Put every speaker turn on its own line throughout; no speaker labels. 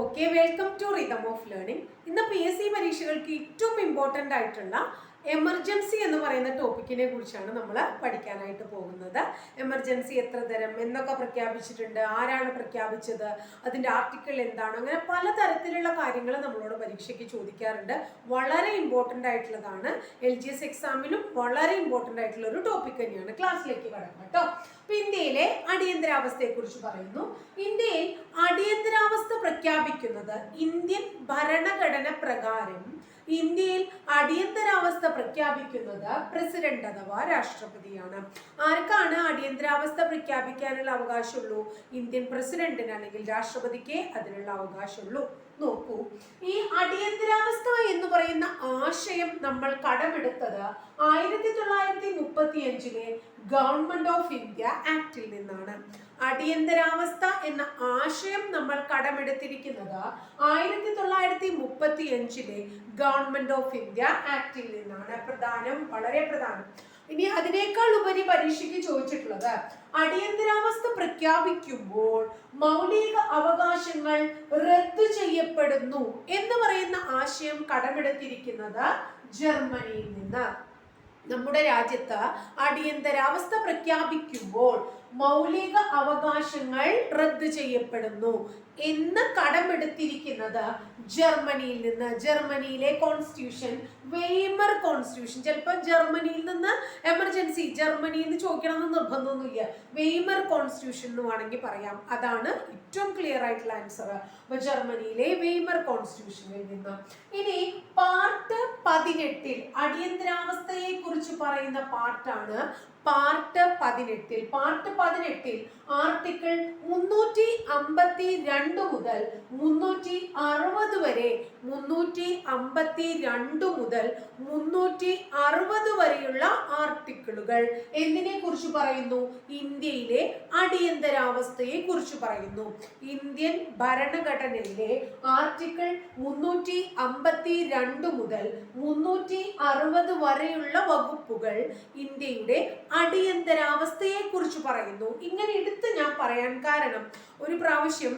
Okay welcome to rhythm of learning ഇന്ന് P S C പരീക്ഷകൾക്ക് ഏറ്റവും ഇമ്പോർട്ടന്റ് ആയിട്ടുള്ള എമർജൻസി എന്ന് പറയുന്ന ടോപ്പിക്കിനെ കുറിച്ചാണ് നമ്മൾ പഠിക്കാനായിട്ട് പോകുന്നത്. എമർജൻസി എത്ര തരം എന്നൊക്കെ പ്രഖ്യാപിച്ചിട്ടുണ്ട് ആരാണ് പ്രഖ്യാപിച്ചത് അതിന്റെ ആർട്ടിക്കിൾ എന്താണ് അങ്ങനെ പലതരത്തിലുള്ള കാര്യങ്ങൾ നമ്മളോട് പരീക്ഷയ്ക്ക് ചോദിക്കാറുണ്ട്. വളരെ ഇമ്പോർട്ടന്റ് ആയിട്ടുള്ളതാണ്. എൽ ജി എസ് എക്സാമിനും വളരെ ഇമ്പോർട്ടന്റ് ആയിട്ടുള്ള ഒരു ടോപ്പിക് തന്നെയാണ് ക്ലാസ്സിലേക്ക് കടക്കാം കേട്ടോ. അപ്പൊ ഇന്ത്യയിലെ അടിയന്തരാവസ്ഥയെക്കുറിച്ച് പറയുന്നു. ഇന്ത്യയിൽ അടിയന്തരാവസ്ഥ പ്രഖ്യാപിക്കുന്നത് ഇന്ത്യൻ ഭരണഘടന പ്രകാരം ഇന്ത്യയിൽ അടിയന്തരാവസ്ഥ പ്രഖ്യാപിക്കുന്നത് പ്രസിഡന്റ് അഥവാ രാഷ്ട്രപതിയാണ്. ആർക്കാണ് അടിയന്തരാവസ്ഥ പ്രഖ്യാപിക്കാനുള്ള അവകാശമുള്ളൂ? ഇന്ത്യൻ പ്രസിഡന്റിന് അല്ലെങ്കിൽ രാഷ്ട്രപതിക്ക് അതിനുള്ള അവകാശമുള്ളൂ. നോക്കൂ ഈ അടിയന്തരാവസ്ഥ എന്ന് പറയുന്ന ആശയം നമ്മൾ കടമെടുത്തത് ആയിരത്തി തൊള്ളായിരത്തി മുപ്പത്തി അഞ്ചിലെ ഗവൺമെന്റ് ഓഫ് ഇന്ത്യ ആക്ടിൽ നിന്നാണ്. അടിയന്തരാവസ്ഥ എന്ന ആശയം നമ്മൾ കടമെടുത്തിരിക്കുന്നത് ആയിരത്തി തൊള്ളായിരത്തി മുപ്പത്തി അഞ്ചിലെ ഗവൺമെന്റ് ഓഫ് ഇന്ത്യ ആക്ടിൽ നിന്നാണ്. പ്രധാനം വളരെ പ്രധാനം. ഇനി അതിനേക്കാൾ ഉപരി പരീക്ഷയ്ക്ക് ചോദിച്ചിട്ടുള്ളത് അടിയന്തരാവസ്ഥ പ്രഖ്യാപിക്കുമ്പോൾ മൗലിക അവകാശങ്ങൾ റദ്ദു ചെയ്യപ്പെടുന്നു എന്ന് പറയുന്ന ആശയം കടമെടുത്തിരിക്കുന്നത് ജർമ്മനിയിൽ നിന്ന്. നമ്മുടെ രാജ്യത്ത് അടിയന്തരാവസ്ഥ പ്രഖ്യാപിക്കുമ്പോൾ മൗലിക അവകാശങ്ങൾ റദ്ദ് ചെയ്യപ്പെടുന്നു. എന്ന് കടമെടുത്തിരിക്കുന്നത് ജർമ്മനിയിൽ നിന്ന്. ജർമ്മനിയിലെ കോൺസ്റ്റിറ്റ്യൂഷൻ വെയ്മർ കോൺസ്റ്റിറ്റ്യൂഷൻ ചിലപ്പോൾ ജർമ്മനിയിൽ നിന്ന് എമർജൻസി ജർമ്മനിയിൽ നിന്ന് ചോദിക്കണമെന്ന് നിർബന്ധമൊന്നുമില്ല. വെയ്മർ കോൺസ്റ്റിറ്റ്യൂഷൻ എന്ന് വേണമെങ്കിൽ പറയാം. അതാണ് ഏറ്റവും ക്ലിയർ ആയിട്ടുള്ള ആൻസർ അപ്പൊ ജർമ്മനിയിലെ വെയ്മർ കോൺസ്റ്റിറ്റ്യൂഷനിൽ നിന്ന്. ഇനി പാർട്ട് പതിനെട്ടിൽ അടിയന്തരാവസ്ഥയെ കുറിച്ച് പറയുന്ന പാർട്ടാണ് പാർട്ട് പതിനെട്ടിൽ പാർട്ട് പതിനെട്ടിൽ ആർട്ടിക്കിൾ മുന്നൂറ്റി അമ്പത്തി രണ്ട് മുതൽ മുന്നൂറ്റി അറുപത് വരെ മുന്നൂറ്റി അമ്പത്തി രണ്ട് മുതൽ മുന്നൂറ്റി അറുപത് വരെയുള്ള ആർട്ടിക്കിളുകൾ എന്തിനെ കുറിച്ച് പറയുന്നു? ഇന്ത്യയിലെ അടിയന്തരാവസ്ഥയെ കുറിച്ച് പറയുന്നു. ഇന്ത്യൻ ഭരണഘടനയിലെ ആർട്ടിക്കിൾ മുന്നൂറ്റി അമ്പത്തി രണ്ട് മുതൽ മുന്നൂറ്റി അറുപത് വരെയുള്ള വകുപ്പുകൾ ഇന്ത്യയുടെ അടിയന്തരാവസ്ഥയെ കുറിച്ച് പറയുന്നു. ഇങ്ങനെ എടുത്ത് ഞാൻ പറയാൻ കാരണം ഒരു പ്രാവശ്യം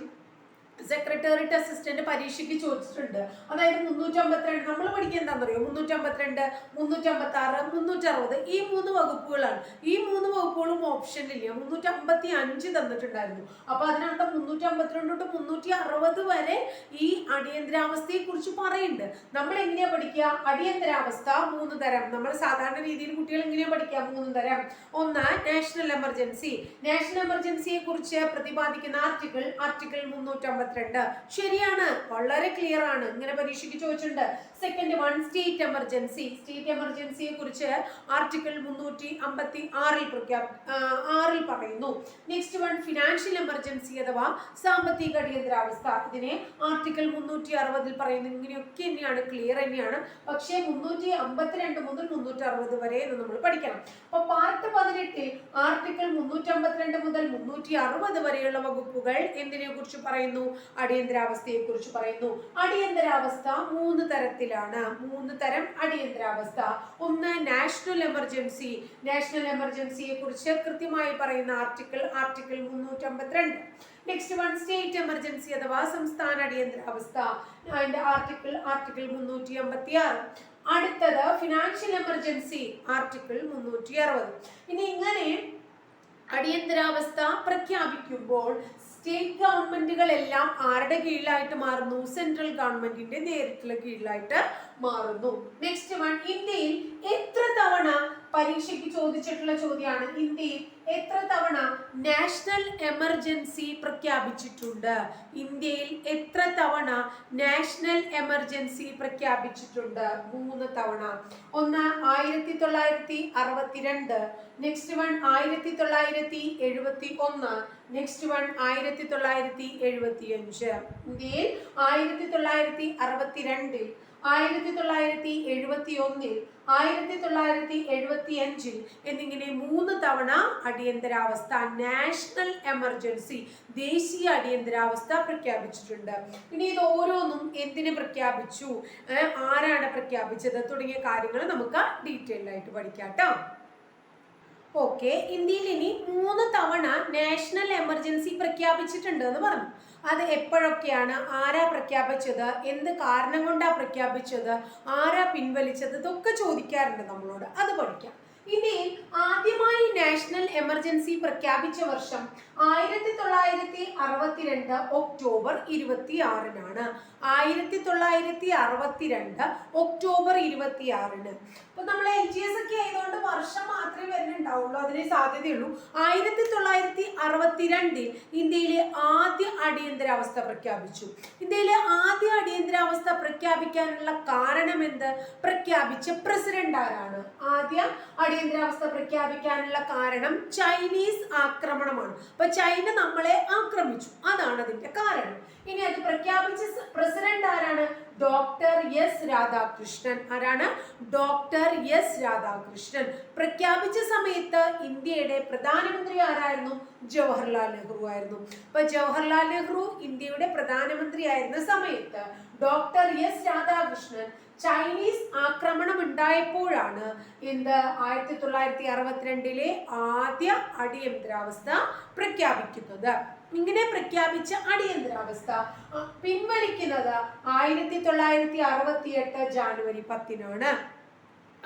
സെക്രട്ടേറിയറ്റ് അസിസ്റ്റന്റ് പരീക്ഷയ്ക്ക് ചോദിച്ചിട്ടുണ്ട്. അതായത് മുന്നൂറ്റി അമ്പത്തിരണ്ട് നമ്മൾ പഠിക്കുക എന്താണെന്നറിയോ മുന്നൂറ്റി അമ്പത്തി ആറ് മുന്നൂറ്റി അറുപത് ഈ മൂന്ന് വകുപ്പുകളാണ്. ഈ മൂന്ന് വകുപ്പുകളും ഓപ്ഷനില്ല മുന്നൂറ്റി അമ്പത്തി അഞ്ച് തന്നിട്ടുണ്ടായിരുന്നു. അപ്പൊ അതിനർത്ഥം മുന്നൂറ്റി അമ്പത്തിരണ്ട് തൊട്ട് മുന്നൂറ്റി അറുപത് വരെ ഈ അടിയന്തരാവസ്ഥയെ കുറിച്ച് പറയുന്നുണ്ട്. നമ്മൾ എങ്ങനെയാ പഠിക്കുക? അടിയന്തരാവസ്ഥ മൂന്ന് തരം. നമ്മൾ സാധാരണ രീതിയിൽ കുട്ടികൾ എങ്ങനെയാ പഠിക്കുക? മൂന്ന് തരം. ഒന്ന് നാഷണൽ എമർജൻസി നാഷണൽ എമർജൻസിയെ കുറിച്ച് പ്രതിപാദിക്കുന്ന ആർട്ടിക്കിൾ ആർട്ടിക്കിൾ മുന്നൂറ്റി അമ്പത്തിരണ്ട് ശരിയാണ്. വളരെ ക്ലിയർ ആണ്. ഇങ്ങനെ പരീക്ഷയ്ക്ക് ചോദിച്ചിട്ടുണ്ട്. Second one state emergency. State എമർജൻസിയെ കുറിച്ച് ആർട്ടിക്കിൾ മുന്നൂറ്റി അമ്പത്തി ആറിൽ പ്രഖ്യാപി ആറിൽ പറയുന്നു. നെക്സ്റ്റ് വൺ ഫിനാൻഷ്യൽ എമർജൻസി അഥവാ സാമ്പത്തിക അടിയന്തരാവസ്ഥ. ഇതിനെ ആർട്ടിക്കിൾ മുന്നൂറ്റി അറുപതിൽ പറയുന്നു. ഇങ്ങനെയൊക്കെ തന്നെയാണ് ക്ലിയർ തന്നെയാണ്. പക്ഷേ മുന്നൂറ്റി അമ്പത്തിരണ്ട് മുതൽ മുന്നൂറ്റി അറുപത് വരെ എന്ന് നമ്മൾ പഠിക്കണം. അപ്പൊ പാർട്ട് പതിനെട്ടിൽ ആർട്ടിക്കിൾ മുന്നൂറ്റി അമ്പത്തിരണ്ട് മുതൽ മുന്നൂറ്റി അറുപത് വരെയുള്ള വകുപ്പുകൾ എന്തിനെ കുറിച്ച് പറയുന്നു? അടിയന്തരാവസ്ഥയെ കുറിച്ച് പറയുന്നു. അടിയന്തരാവസ്ഥ മൂന്ന് തരത്തിലാണ് മൂന്ന് തരം അടിയന്തരാവസ്ഥ. ഒന്ന് നാഷണൽ എമർജൻസി നാഷണൽ എമർജൻസിയെ കുറിച്ച് കൃത്യമായി പറയുന്ന ആർട്ടിക്കിൾ ആർട്ടിക്കിൾ മുന്നൂറ്റി അമ്പത്തിരണ്ട് നെക്സ്റ്റ് വൺ സ്റ്റേറ്റ് എമർജൻസി അഥവാ സംസ്ഥാന അടിയന്തരാവസ്ഥ. ആൻഡ് ആർട്ടിക്കിൾ ആർട്ടിക്കിൾ മുന്നൂറ്റി അമ്പത്തി ആറ് അടുത്തത് ഫിനാൻഷ്യൽ എമർജൻസി ആർട്ടിക്കിൾ മുന്നൂറ്റി അറുപത് ഇനി ഇങ്ങനെ അടിയന്തരാവസ്ഥ പ്രഖ്യാപിക്കുമ്പോൾ സ്റ്റേറ്റ് ഗവൺമെന്റുകളെല്ലാം ആരുടെ കീഴിലായിട്ട് മാറുന്നു? സെൻട്രൽ ഗവൺമെന്റിന്റെ നേരിട്ടുള്ള കീഴിലായിട്ട് മാറുന്നു. നെക്സ്റ്റ് വൺ ഇന്ത്യയിൽ എത്ര തവണ പരീക്ഷയ്ക്ക് ചോദിച്ചിട്ടുള്ള ചോദ്യമാണ്? ഇന്ത്യയിൽ എത്ര തവണ നാഷണൽ എമർജൻസി പ്രഖ്യാപിച്ചിട്ടുണ്ട്? ഇന്ത്യയിൽ എത്ര തവണ നാഷണൽ എമർജൻസി പ്രഖ്യാപിച്ചിട്ടുണ്ട്? മൂന്ന് തവണ. ഒന്ന് ആയിരത്തി തൊള്ളായിരത്തി അറുപത്തിരണ്ട് നെക്സ്റ്റ് വൺ ആയിരത്തി തൊള്ളായിരത്തി എഴുപത്തി ഒന്ന് നെക്സ്റ്റ് വൺ ആയിരത്തി തൊള്ളായിരത്തി എഴുപത്തി അഞ്ച് ഇന്ത്യയിൽ ആയിരത്തി തൊള്ളായിരത്തി അറുപത്തിരണ്ടിൽ ആയിരത്തി തൊള്ളായിരത്തി എഴുപത്തി ഒന്നിൽ ആയിരത്തി തൊള്ളായിരത്തി എഴുപത്തി അഞ്ചിൽ എന്നിങ്ങനെ മൂന്ന് തവണ അടിയന്തരാവസ്ഥ നാഷണൽ എമർജൻസി ദേശീയ അടിയന്തരാവസ്ഥ പ്രഖ്യാപിച്ചിട്ടുണ്ട്. ഇനി ഇത് ഓരോന്നും എന്തിനു പ്രഖ്യാപിച്ചു? ആരാണ് പ്രഖ്യാപിച്ചത്? തുടങ്ങിയ കാര്യങ്ങൾ നമുക്ക് ഡീറ്റെയിൽ ആയിട്ട് പഠിക്കാം കേട്ടോ ഓക്കെ ഇന്ത്യയിൽ ഇനി മൂന്ന് തവണ നാഷണൽ എമർജൻസി പ്രഖ്യാപിച്ചിട്ടുണ്ട് എന്ന് പറഞ്ഞു. അത് എപ്പോഴൊക്കെയാണ്? ആരാ പ്രഖ്യാപിച്ചത്? എന്ത് കാരണം കൊണ്ടാ പ്രഖ്യാപിച്ചത്? ആരാ പിൻവലിച്ചത്? ഇതൊക്കെ ചോദിക്കാറുണ്ട് നമ്മളോട്. അത് പഠിക്കാം. ഇനി ആദ്യമായി നാഷണൽ എമർജൻസി പ്രഖ്യാപിച്ച വർഷം ആയിരത്തി തൊള്ളായിരത്തി അറുപത്തിരണ്ട് ഒക്ടോബർ ഇരുപത്തി ആറിനാണ് ആയിരത്തി തൊള്ളായിരത്തി അറുപത്തിരണ്ട് ഒക്ടോബർ ഇരുപത്തി ആറിന് അപ്പൊ നമ്മൾ എൽ ജി എസ് ഒക്കെ ആയതുകൊണ്ട് വർഷം മാത്രമേ വരുന്നുണ്ടാവുള്ളൂ. അതിന് സാധ്യതയുള്ളൂ. ആയിരത്തി തൊള്ളായിരത്തി അറുപത്തിരണ്ടിൽ ഇന്ത്യയിലെ ആദ്യ അടിയന്തരാവസ്ഥ പ്രഖ്യാപിച്ചു. ഇന്ത്യയിലെ ആദ്യ അടിയന്തരാവസ്ഥ പ്രഖ്യാപിക്കാനുള്ള കാരണം എന്ത്? പ്രഖ്യാപിച്ച പ്രസിഡന്റ് ആരാണ്? ആദ്യ അടിയന്തരാവസ്ഥ പ്രഖ്യാപിക്കാനുള്ള കാരണം ചൈനീസ് ആക്രമണമാണ്. അപ്പൊ ചൈന നമ്മളെ ആക്രമിച്ചു. അതാണ് അതിന്റെ കാരണം. ഇനി അത് പ്രഖ്യാപിച്ച പ്രസിഡന്റ് ആരാണ്? Doctor S Radhakrishnan. ആരാണ്? Doctor S Radhakrishnan. പ്രഖ്യാപിച്ച സമയത്ത് ഇന്ത്യയുടെ പ്രധാനമന്ത്രി ആരായിരുന്നു? ജവഹർലാൽ നെഹ്റു ആയിരുന്നു. അപ്പൊ ജവഹർലാൽ നെഹ്റു ഇന്ത്യയുടെ പ്രധാനമന്ത്രി ആയിരുന്ന സമയത്ത് ഡോക്ടർ എസ് രാധാകൃഷ്ണൻ ചൈനീസ് ആക്രമണം ഉണ്ടായപ്പോഴാണ് എന്ത് ആയിരത്തി തൊള്ളായിരത്തി അറുപത്തിരണ്ടിലെ ആദ്യ അടിയന്തരാവസ്ഥ പ്രഖ്യാപിക്കുന്നത്. ഇങ്ങനെ പ്രഖ്യാപിച്ച അടിയന്തരാവസ്ഥ പിൻവലിക്കുന്നത് ആയിരത്തി തൊള്ളായിരത്തി അറുപത്തി എട്ട് ജാനുവരി പത്തിനാണ്.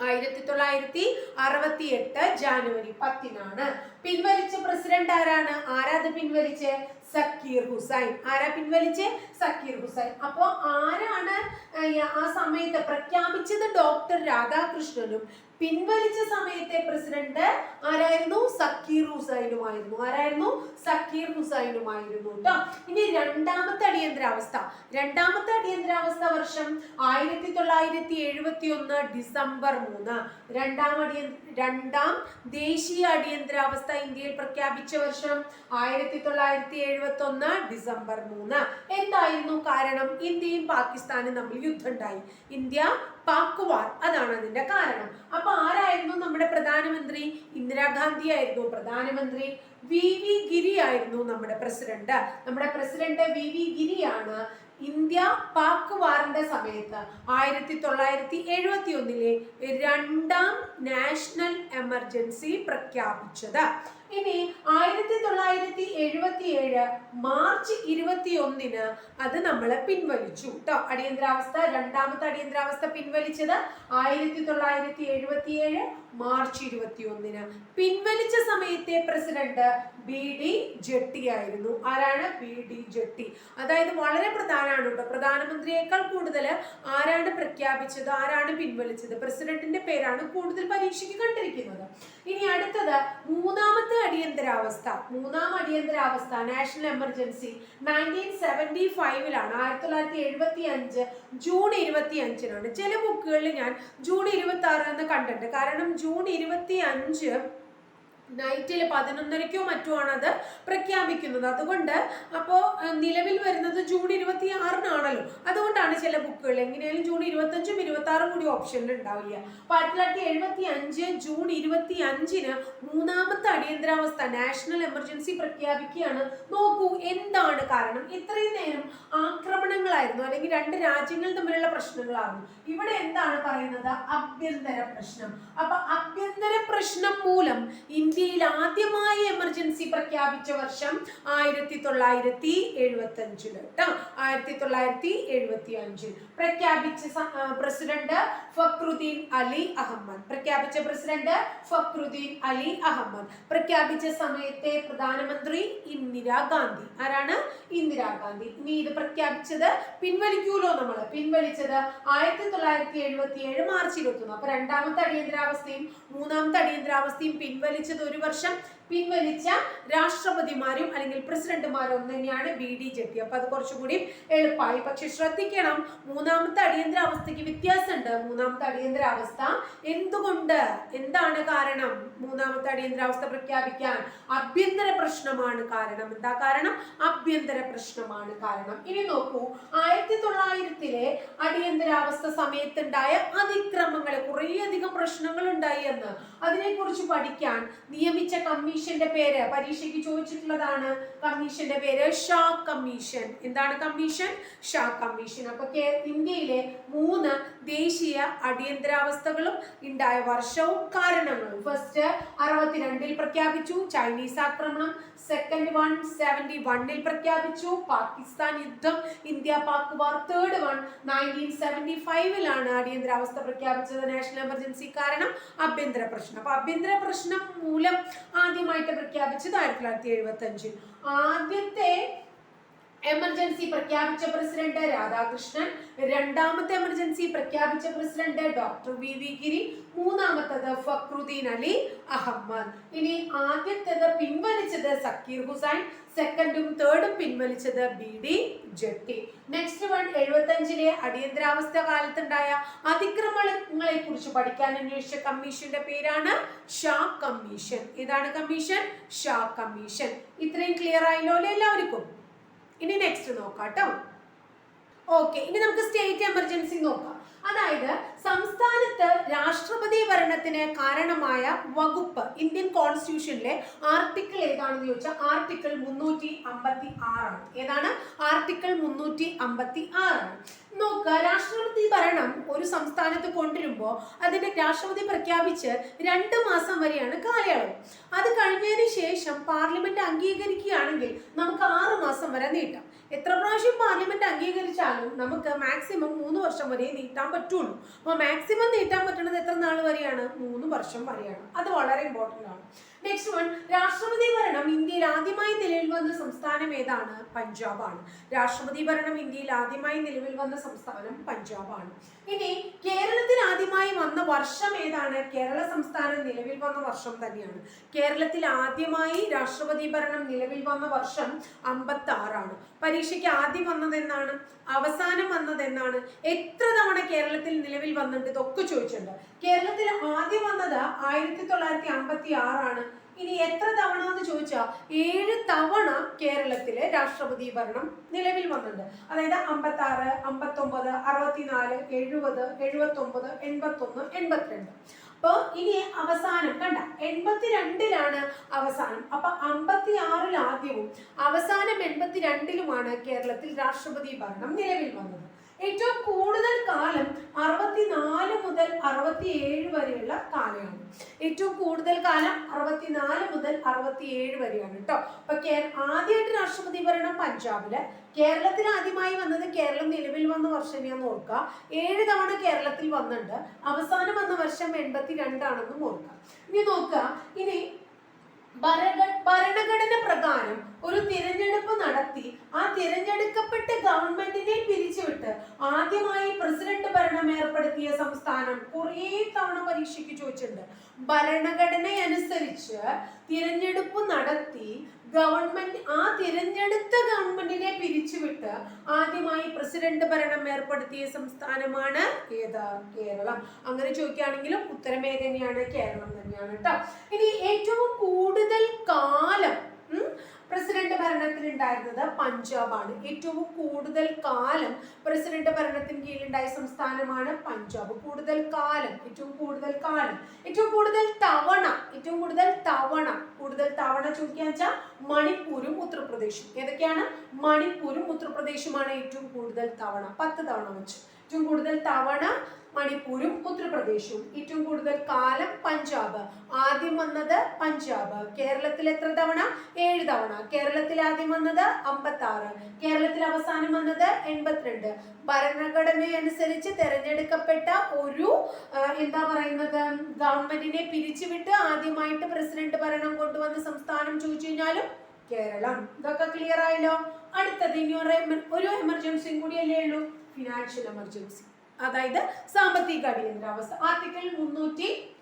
ആയിരത്തി തൊള്ളായിരത്തി അറുപത്തി എട്ട് ജാനുവരി പത്തിനാണ്. പിൻവലിച്ച പ്രസിഡന്റ് ആരാണ്? ആരാത് പിൻവലിച്ച്? സക്കീർ ഹുസൈൻ. ആരാ പിൻവലിച്ച്? സക്കീർ ഹുസൈൻ. അപ്പോൾ ആരാണ് ആ സമയത്ത് പ്രഖ്യാപിച്ചത് ഡോക്ടർ രാധാകൃഷ്ണനും പിൻവലിച്ച സമയത്തെ പ്രസിഡന്റ് ആരായിരുന്നു? സക്കീർ ഹുസൈനുമായിരുന്നു. ആരായിരുന്നു? സക്കീർ ഹുസൈനുമായിരുന്നു കേട്ടോ ഇനി രണ്ടാമത്തെ അടിയന്തരാവസ്ഥ. രണ്ടാമത്തെ അടിയന്തരാവസ്ഥ വർഷം ആയിരത്തി തൊള്ളായിരത്തി എഴുപത്തി ഒന്ന് ഡിസംബർ മൂന്ന്. രണ്ടാം അടിയ രണ്ടാം ദേശീയ അടിയന്തരാവസ്ഥ ഇന്ത്യയിൽ പ്രഖ്യാപിച്ച വർഷം ആയിരത്തി തൊള്ളായിരത്തി എഴുപത്തി ഒന്ന് ഡിസംബർ മൂന്ന്. എന്തായിരുന്നു കാരണം? ഇന്ത്യയും പാകിസ്ഥാനും തമ്മിൽ യുദ്ധം ഉണ്ടായി. ഇന്ത്യ പാക് വാർ അതാണ് അതിന്റെ കാരണം. അപ്പൊ ആരായിരുന്നു നമ്മുടെ പ്രധാനമന്ത്രി? ഇന്ദിരാഗാന്ധി ആയിരുന്നു പ്രധാനമന്ത്രി. വി വി ഗിരി ആയിരുന്നു നമ്മുടെ പ്രസിഡന്റ്. നമ്മുടെ പ്രസിഡന്റ് വി വി ഗിരിയാണ് ഇന്ത്യ പാക് വാറിന്റെ സമയത്ത് ആയിരത്തി തൊള്ളായിരത്തി എഴുപത്തി ഒന്നിലെ രണ്ടാം നാഷണൽ എമർജൻസി പ്രഖ്യാപിച്ചത്. ഇനി ആയിരത്തി തൊള്ളായിരത്തി എഴുപത്തി ഏഴ് മാർച്ച് ഇരുപത്തി ഒന്നിന് അത് നമ്മൾ പിൻവലിച്ചു കേട്ടോ അടിയന്തരാവസ്ഥ രണ്ടാമത്തെ അടിയന്തരാവസ്ഥ പിൻവലിച്ചത് ആയിരത്തി തൊള്ളായിരത്തി എഴുപത്തി ഏഴ് മാർച്ച് ഇരുപത്തി ഒന്നിന് പിൻവലിച്ച സമയത്തെ പ്രസിഡന്റ് ബി ഡി ജെട്ടി ആയിരുന്നു. ആരാണ്? B D Jatti. അതായത് വളരെ പ്രധാനമാണ് കേട്ടോ പ്രധാനമന്ത്രിയേക്കാൾ കൂടുതൽ ആരാണ് പ്രഖ്യാപിച്ചത്? ആരാണ് പിൻവലിച്ചത്? പ്രസിഡന്റിന്റെ പേരാണ് കൂടുതൽ പരീക്ഷയ്ക്ക് കണ്ടിരിക്കുന്നത്. ഇനി അടുത്തത് മൂന്നാമത്തെ അടിയന്തരാവസ്ഥ. മൂന്നാം അടിയന്തരാവസ്ഥ നാഷണൽ എമർജൻസി നയന്റീൻ സെവന്റി ഫൈവിലാണ് ആയിരത്തി തൊള്ളായിരത്തി എഴുപത്തി അഞ്ച് ജൂൺ ഇരുപത്തി അഞ്ചിനാണ് ചില ബുക്കുകളിൽ ഞാൻ ജൂൺ ഇരുപത്തി ആറ് എന്ന് കണ്ടിട്ടുണ്ട്. കാരണം ജൂൺ ഇരുപത്തി അഞ്ച് നൈറ്റിൽ പതിനൊന്നരയ്ക്കോ മറ്റോ ആണ് അത് പ്രഖ്യാപിക്കുന്നത്. അതുകൊണ്ട് അപ്പോൾ നിലവിൽ വരുന്നത് ജൂൺ ഇരുപത്തി ആറിനാണല്ലോ അതുകൊണ്ടാണ് ചില ബുക്കുകൾ. എങ്ങനെയാലും ജൂൺ ഇരുപത്തഞ്ചും ഇരുപത്തി ആറും കൂടി ഓപ്ഷനിൽ ഉണ്ടാവില്ല. അപ്പോൾ ആയിരത്തി തൊള്ളായിരത്തി എഴുപത്തി അഞ്ച് ജൂൺ ഇരുപത്തി അഞ്ചിന് മൂന്നാമത്തെ അടിയന്തരാവസ്ഥ നാഷണൽ എമർജൻസി പ്രഖ്യാപിക്കുകയാണ്. നോക്കൂ എന്താണ് കാരണം? ഇത്രയും നേരം ആക്രമണങ്ങളായിരുന്നു. അല്ലെങ്കിൽ രണ്ട് രാജ്യങ്ങൾ തമ്മിലുള്ള പ്രശ്നങ്ങളായിരുന്നു. ഇവിടെ എന്താണ് പറയുന്നത്? ആഭ്യന്തര പ്രശ്നം. അപ്പൊ ആഭ്യന്തര പ്രശ്നം മൂലം ഇന്ത്യയിൽ ആദ്യമായി എമർജൻസി പ്രഖ്യാപിച്ച വർഷം ആയിരത്തി തൊള്ളായിരത്തി എഴുപത്തി അഞ്ചിൽ കേട്ടോ ആയിരത്തി തൊള്ളായിരത്തി എഴുപത്തി അഞ്ചിൽ പ്രഖ്യാപിച്ച പ്രസിഡന്റ് ഫക്രുദ്ദീൻ അലി അഹമ്മദ്. പ്രഖ്യാപിച്ച പ്രസിഡന്റ് ഫക്രുദ്ദീൻ അലി അഹമ്മദ്. പ്രഖ്യാപിച്ച സമയത്തെ പ്രധാനമന്ത്രി ഇന്ദിരാഗാന്ധി ആരാണ്? ഇന്ദിരാഗാന്ധി ഇനി ഇത് പ്രഖ്യാപിച്ചത് പിൻവലിക്കൂലോ നമ്മൾ പിൻവലിച്ചത് ആയിരത്തി തൊള്ളായിരത്തി എഴുപത്തി ഏഴ് മാർച്ച് ഇരുപത്തി ഒന്ന് അപ്പൊ രണ്ടാമത്തെ അടിയന്തരാവസ്ഥയും മൂന്നാമത്തെ അടിയന്തരാവസ്ഥയും പിൻവലിച്ചത് ഒരു വർഷം പിൻവലിച്ച രാഷ്ട്രപതിമാരും അല്ലെങ്കിൽ പ്രസിഡന്റുമാരും തന്നെയാണ് ബി ഡി ജെട്ടി. അപ്പൊ അത് കുറച്ചുകൂടി എളുപ്പമായി. പക്ഷെ ശ്രദ്ധിക്കണം മൂന്നാമത്തെ അടിയന്തരാവസ്ഥയ്ക്ക് വ്യത്യാസമുണ്ട്. മൂന്നാമത്തെ അടിയന്തരാവസ്ഥ എന്തുകൊണ്ട്? എന്താണ് കാരണം? മൂന്നാമത്തെ അടിയന്തരാവസ്ഥ പ്രഖ്യാപിക്കാൻ അഭ്യന്തര പ്രശ്നമാണ് കാരണം. എന്താ കാരണം? അഭ്യന്തര പ്രശ്നമാണ് കാരണം. ഇനി നോക്കൂ ആയിരത്തി തൊള്ളായിരത്തിലെ അടിയന്തരാവസ്ഥ സമയത്തുണ്ടായ അതിക്രമങ്ങൾ കുറേയധികം പ്രശ്നങ്ങൾ ഉണ്ടായി എന്ന്. അതിനെക്കുറിച്ച് പഠിക്കാൻ നിയമിച്ച കമ്മീഷൻ കമ്മീഷന്റെ പേര് പരീക്ഷയ്ക്ക് ചോദിച്ചിട്ടുള്ളതാണ് കമ്മീഷന്റെ പേര് ഷാ കമ്മീഷൻ. എന്താണ് കമ്മീഷൻ? ഷാ കമ്മീഷൻ. അപ്പൊ ഇന്ത്യയിലെ മൂന്ന് ദേശീയ അടിയന്തരാവസ്ഥകളും ഉണ്ടായ വർഷവും കാരണങ്ങളും. ഫസ്റ്റ് അറുപത്തിരണ്ടിൽ പ്രഖ്യാപിച്ചു. ചൈനീസ് ആക്രമണം. സെക്കൻഡ് വൺ സെവന്റി വണ്ണിൽ പ്രഖ്യാപിച്ചു. പാകിസ്ഥാൻ യുദ്ധം. India Pak war third one nineteen seventy ഫൈവിലാണ് അടിയന്തരാവസ്ഥ പ്രഖ്യാപിച്ചത്. നാഷണൽ എമർജൻസി കാരണം ആഭ്യന്തര പ്രശ്നം. അപ്പൊ ആഭ്യന്തര പ്രശ്നം മൂലം ആദ്യമായിട്ട് പ്രഖ്യാപിച്ചത് ആയിരത്തി തൊള്ളായിരത്തി എഴുപത്തി അഞ്ചിൽ ആദ്യത്തെ എമർജൻസി പ്രഖ്യാപിച്ച പ്രസിഡന്റ് രാധാകൃഷ്ണൻ രണ്ടാമത്തെ എമർജൻസി പ്രഖ്യാപിച്ച president doctor V V Giri മൂന്നാമത്തത് ഫക്രുദ്ദീൻ അലി അഹമ്മദ് ഇനി ആദ്യത്തേത് പിൻവലിച്ചത് സക്കീർ ഹുസൈൻ സെക്കൻഡും തേർഡും പിൻവലിച്ചത് B D Jatti next one എഴുപത്തഞ്ചിലെ അടിയന്തരാവസ്ഥ കാലത്തുണ്ടായ അതിക്രമങ്ങളെ കുറിച്ച് പഠിക്കാൻ അന്വേഷിച്ച കമ്മീഷന്റെ പേരാണ് ഷാ കമ്മീഷൻ ഇതാണ് കമ്മീഷൻ? ഷാ കമ്മീഷൻ ഇത്രയും ക്ലിയർ ആയല്ലോ എല്ലാവർക്കും? ഇനി നെക്സ്റ്റ് നോക്കാം കേട്ടോ ഓക്കെ ഇനി നമുക്ക് സ്റ്റേറ്റ് എമർജൻസി നോക്കാം. അതായത് സംസ്ഥാനത്ത് രാഷ്ട്രപതി ഭരണത്തിന് കാരണമായ വകുപ്പ് ഇന്ത്യൻ കോൺസ്റ്റിറ്റ്യൂഷനിലെ ആർട്ടിക്കിൾ ഏതാണെന്ന് ചോദിച്ചാൽ ആർട്ടിക്കിൾ മുന്നൂറ്റി അമ്പത്തി ആറാണ് ഏതാണ്? ആർട്ടിക്കിൾ മുന്നൂറ്റി അമ്പത്തി ആറാണ് നോക്കുക രാഷ്ട്രപതി ഭരണം ഒരു സംസ്ഥാനത്ത് കൊണ്ടുവരുമ്പോൾ അതിന്റെ രാഷ്ട്രപതി പ്രഖ്യാപിച്ച് രണ്ട് മാസം വരെയാണ് കാലയളവ്. അത് കഴിഞ്ഞതിന് ശേഷം പാർലമെന്റ് അംഗീകരിക്കുകയാണെങ്കിൽ നമുക്ക് ആറ് മാസം വരെ നീട്ടാം. എത്ര പ്രാവശ്യം പാർലമെന്റ് അംഗീകരിച്ചാലും നമുക്ക് മാക്സിമം മൂന്ന് വർഷം വരെ നീട്ടാൻ പറ്റുള്ളൂ. അപ്പോൾ മാക്സിമം നീട്ടാൻ പറ്റുന്നത് എത്ര നാൾ വരെയാണ്? മൂന്ന് വർഷം വരെയാണ്. അത് വളരെ ഇമ്പോർട്ടന്റ് ആണ്. നെക്സ്റ്റ് വൺ രാഷ്ട്രപതി ഭരണം ഇന്ത്യയിൽ ആദ്യമായി നിലവിൽ വന്ന സംസ്ഥാനം ഏതാണ്? പഞ്ചാബാണ്. രാഷ്ട്രപതി ഭരണം ഇന്ത്യയിൽ ആദ്യമായി നിലവിൽ വന്ന സംസ്ഥാനം പഞ്ചാബാണ്. ഇനി കേരളത്തിൽ ആദ്യമായി വന്ന വർഷം ഏതാണ്? കേരള സംസ്ഥാനം നിലവിൽ വന്ന വർഷം തന്നെയാണ്. കേരളത്തിൽ ആദ്യമായി രാഷ്ട്രപതി ഭരണം നിലവിൽ വന്ന വർഷം അമ്പത്തി ആറാണ് പരീക്ഷയ്ക്ക് ആദ്യം വന്നത് എന്നാണ് അവസാനം വന്നത് എന്നാണ് എത്ര തവണ കേരളത്തിൽ നിലവിൽ വന്നിട്ട് ഇതൊക്കെ ചോദിച്ചിട്ടുണ്ട്. കേരളത്തിൽ ആദ്യം വന്നത് ആയിരത്തി തൊള്ളായിരത്തി അമ്പത്തി ആറാണ് ഇനി എത്ര തവണ എന്ന് ചോദിച്ചാൽ ഏഴ് തവണ കേരളത്തിലെ രാഷ്ട്രപതി ഭരണം നിലവിൽ വന്നിട്ടുണ്ട്. അതായത് അമ്പത്തി ആറ് അമ്പത്തൊമ്പത് അറുപത്തിനാല് എഴുപത് എഴുപത്തൊമ്പത് എൺപത്തൊന്ന് എൺപത്തിരണ്ട്. അപ്പോൾ ഇനി അവസാനം കണ്ട എൺപത്തിരണ്ടിലാണ് അവസാനം. അപ്പൊ അമ്പത്തി ആറിൽ ആദ്യവും അവസാനം എൺപത്തിരണ്ടിലുമാണ് കേരളത്തിൽ രാഷ്ട്രപതി ഭരണം നിലവിൽ വന്നത്. ഏറ്റവും കൂടുതൽ കാലം അറുപത്തിനാല് മുതൽ അറുപത്തിയേഴ് വരെയുള്ള കാലമാണ്. ഏറ്റവും കൂടുതൽ കാലം അറുപത്തിനാല് മുതൽ അറുപത്തിയേഴ് വരെയാണ് കേട്ടോ അപ്പൊ ആദ്യമായിട്ട് രാഷ്ട്രപതി ഭരണം പഞ്ചാബിൽ. കേരളത്തിൽ ആദ്യമായി വന്നത് കേരളം നിലവിൽ വന്ന വർഷം ഞാൻ ഓർക്കുക ഏഴ് തവണ കേരളത്തിൽ വന്നിട്ടുണ്ട്. അവസാനം വന്ന വർഷം എൺപത്തി രണ്ടാണെന്നും ഓർക്കുക ഇനി നോക്കുക ഇനി ഭരണഘടന പ്രകാരം ഒരു തിരഞ്ഞെടുപ്പ് നടത്തി ആ തിരഞ്ഞെടുക്കപ്പെട്ട ഗവൺമെന്റിനെ പിരിച്ചുവിട്ട് ആദ്യമായി പ്രസിഡന്റ് ഭരണം ഏർപ്പെടുത്തിയ സംസ്ഥാനം കുറേ തവണ പരീക്ഷയ്ക്ക് ചോദിച്ചിട്ടുണ്ട്. ഭരണഘടന അനുസരിച്ച് തിരഞ്ഞെടുപ്പ് നടത്തി ഗവൺമെന്റ് ആ തിരഞ്ഞെടുത്ത ഗവൺമെന്റിനെ പിരിച്ചുവിട്ട് ആദ്യമായി പ്രസിഡന്റ് ഭരണം ഏർപ്പെടുത്തിയ സംസ്ഥാനമാണ് ഏത് കേരളം. അങ്ങനെ ചോദിക്കുകയാണെങ്കിലും ഉത്തരം ഏത് തന്നെയാണ് കേരളം തന്നെയാണ് കേട്ടോ ഇനി ഏറ്റവും കൂടുതൽ കാലം പ്രസിഡന്റ് ഭരണത്തിൽ ഉണ്ടായിരുന്നത് പഞ്ചാബാണ്. ഏറ്റവും കൂടുതൽ കാലം പ്രസിഡന്റ് ഭരണത്തിന് കീഴിലുണ്ടായ സംസ്ഥാനമാണ് പഞ്ചാബ്. കൂടുതൽ കാലം ഏറ്റവും കൂടുതൽ കാലം ഏറ്റവും കൂടുതൽ തവണ ഏറ്റവും കൂടുതൽ തവണ കൂടുതൽ തവണ ചോദിക്കാന്ന് വെച്ചാൽ മണിപ്പൂരും ഉത്തർപ്രദേശും. ഏതൊക്കെയാണ്? മണിപ്പൂരും ഉത്തർപ്രദേശുമാണ് ഏറ്റവും കൂടുതൽ തവണ പത്ത് തവണ വെച്ച്. ഏറ്റവും കൂടുതൽ തവണ മണിപ്പൂരും ഉത്തർപ്രദേശും ഏറ്റവും കൂടുതൽ കാലം പഞ്ചാബ്. ആദ്യം വന്നത് പഞ്ചാബ്. കേരളത്തിൽ എത്ര തവണ? ഏഴ് തവണ. കേരളത്തിൽ ആദ്യം വന്നത് അമ്പത്തി ആറ് കേരളത്തിൽ അവസാനം വന്നത് എൺപത്തിരണ്ട്. ഭരണഘടന അനുസരിച്ച് തെരഞ്ഞെടുക്കപ്പെട്ട ഒരു എന്താ പറയുന്നത് ഗവൺമെന്റിനെ പിരിച്ചുവിട്ട് ആദ്യമായിട്ട് പ്രസിഡന്റ് ഭരണം കൊണ്ടുവന്ന സംസ്ഥാനം ചോദിച്ചു കഴിഞ്ഞാലും കേരളം. ഇതൊക്കെ ക്ലിയർ ആയല്ലോ? അടുത്തത് ഇനി ഒരു എമ- ഒരു എമർജൻസിയും കൂടിയല്ലേ ഉള്ളൂ. ഫിനാൻഷ്യൽ എമർജൻസി അതായത് സാമ്പത്തിക അടിയന്തരാവസ്ഥ. ആർട്ടിക്കിൾ മുന്നൂറ്റി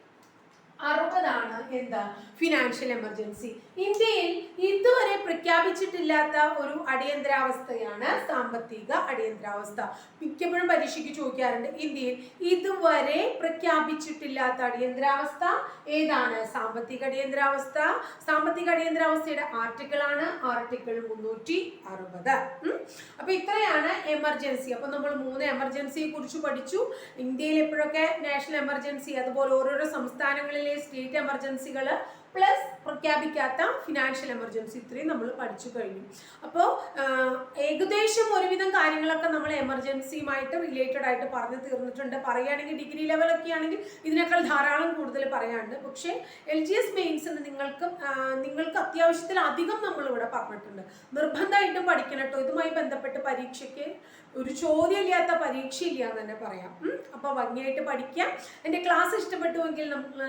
അറുപതാണ്. എന്താ? ഫിനാൻഷ്യൽ എമർജൻസി ഇന്ത്യയിൽ ഇതുവരെ പ്രഖ്യാപിച്ചിട്ടില്ലാത്ത ഒരു അടിയന്തരാവസ്ഥയാണ് സാമ്പത്തിക അടിയന്തരാവസ്ഥ. മിക്കപ്പോഴും പരീക്ഷയ്ക്ക് ചോദിക്കാറുണ്ട് ഇന്ത്യയിൽ ഇതുവരെ പ്രഖ്യാപിച്ചിട്ടില്ലാത്ത അടിയന്തരാവസ്ഥ ഏതാണ്? സാമ്പത്തിക അടിയന്തരാവസ്ഥ. സാമ്പത്തിക അടിയന്തരാവസ്ഥയുടെ ആർട്ടിക്കിൾ ആണ് ആർട്ടിക്കിൾ മുന്നൂറ്റി അറുപത് അപ്പൊ ഇത്രയാണ് എമർജൻസി അപ്പൊ നമ്മൾ മൂന്ന് എമർജൻസിയെ കുറിച്ച് പഠിച്ചു. ഇന്ത്യയിൽ എപ്പോഴൊക്കെ നാഷണൽ എമർജൻസി അതുപോലെ ഓരോരോ സംസ്ഥാനങ്ങളിലെ സ്റ്റേറ്റ് എമർജൻസികൾ പ്ലസ് പ്രഖ്യാപിക്കാത്ത ഫിനാൻഷ്യൽ എമർജൻസി ഇത്രയും നമ്മൾ പഠിച്ചു കഴിഞ്ഞു. അപ്പോൾ ഏകദേശം ഒരുവിധം കാര്യങ്ങളൊക്കെ നമ്മൾ എമർജൻസിയുമായിട്ട് റിലേറ്റഡ് ആയിട്ട് പറഞ്ഞു തീർന്നിട്ടുണ്ട്. പറയുകയാണെങ്കിൽ ഡിഗ്രി ലെവലൊക്കെ ആണെങ്കിൽ ഇതിനേക്കാൾ ധാരാളം കൂടുതൽ പറയാനുണ്ട്. പക്ഷേ എൽ ജി എസ് മെയിൻസിന് നിങ്ങൾക്ക് നിങ്ങൾക്ക് അത്യാവശ്യത്തിൽ അധികം നമ്മളിവിടെ പറഞ്ഞിട്ടുണ്ട്. നിർബന്ധമായിട്ടും പഠിക്കണം കേട്ടോ ഇതുമായി ബന്ധപ്പെട്ട് പരീക്ഷയ്ക്ക് ഒരു ചോദ്യമില്ലാത്ത പരീക്ഷയില്ല എന്ന് തന്നെ പറയാം. അപ്പോൾ ഭംഗിയായിട്ട് പഠിക്കാം എന്റെ ക്ലാസ് ഇഷ്ടപ്പെട്ടുവെങ്കിൽ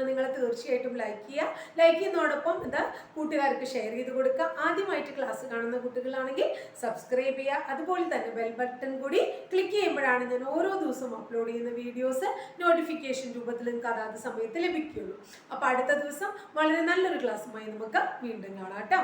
നിങ്ങൾ തീർച്ചയായിട്ടും ലൈക്ക് ചെയ്യുക. ലൈക്ക് ചെയ്യുന്നതോടൊപ്പം ഇത് കൂട്ടുകാർക്ക് ഷെയർ ചെയ്ത് കൊടുക്കുക. ആദ്യമായിട്ട് ക്ലാസ് കാണുന്ന കുട്ടികളാണെങ്കിൽ സബ്സ്ക്രൈബ് ചെയ്യുക. അതുപോലെ തന്നെ ബെൽ ബട്ടൺ കൂടി ക്ലിക്ക് ചെയ്യുമ്പോഴാണ് ഞാൻ ഓരോ ദിവസവും അപ്ലോഡ് ചെയ്യുന്ന വീഡിയോസ് നോട്ടിഫിക്കേഷൻ രൂപത്തിൽ നിങ്ങൾക്ക് അതാത് സമയത്ത് ലഭിക്കുകയുള്ളൂ. അപ്പോൾ അടുത്ത ദിവസം വളരെ നല്ലൊരു ക്ലാസ്സുമായി നമുക്ക് വീണ്ടും കാണാം കേട്ടോ.